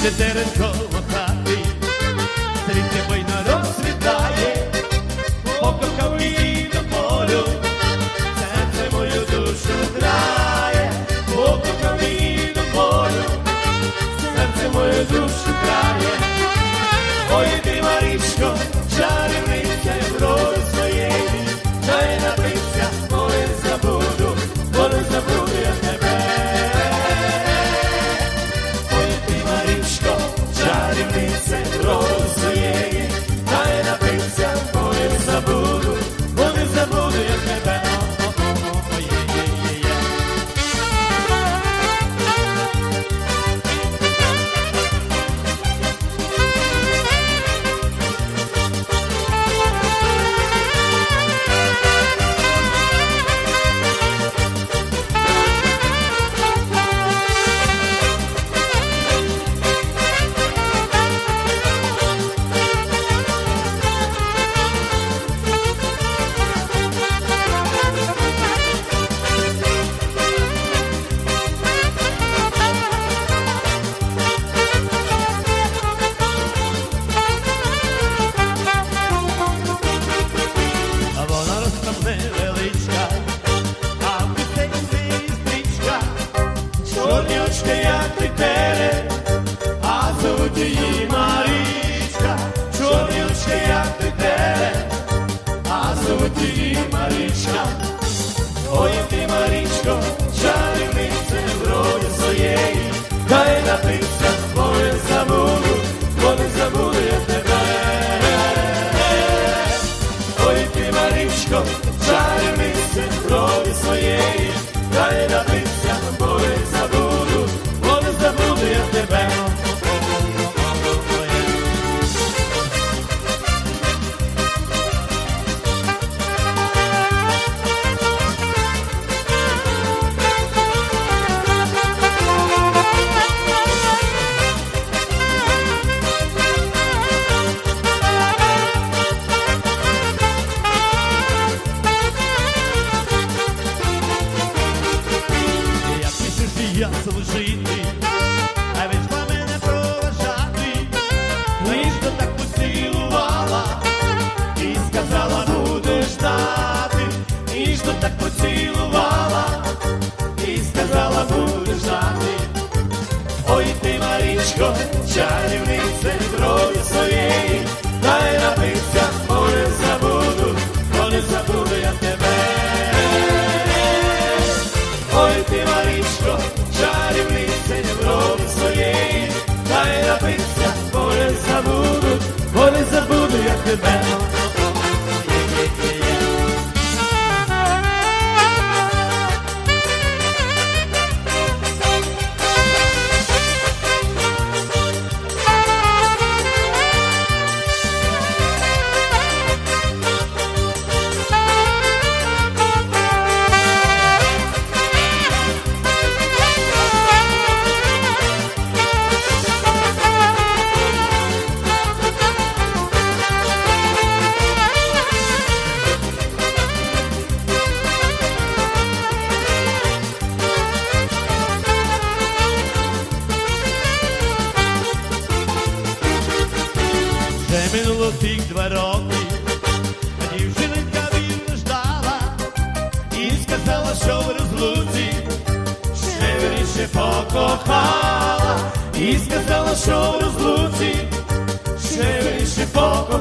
Іде теренково хати, стрільте бойно розсвітає, покохав її до полю, серце мою душу грає, покохав її до полю, серце мою душу грає. Ой, Марічко, я служити, а вийшла мене проважати, ніжно так поцілувала і сказала, будеш ждати, ніжно так поцілувала і сказала, будеш ждати. Ой, ти, Марічко, чарівниця крові своєї, дай напиться, бо забуду, бо не забуду забуду я Вже минуло тих два роки, а дівчинка вірно ждала і сказала, що в розлуці ще вірніше покохала, і сказала, що в розлуці ще вірніше покохала.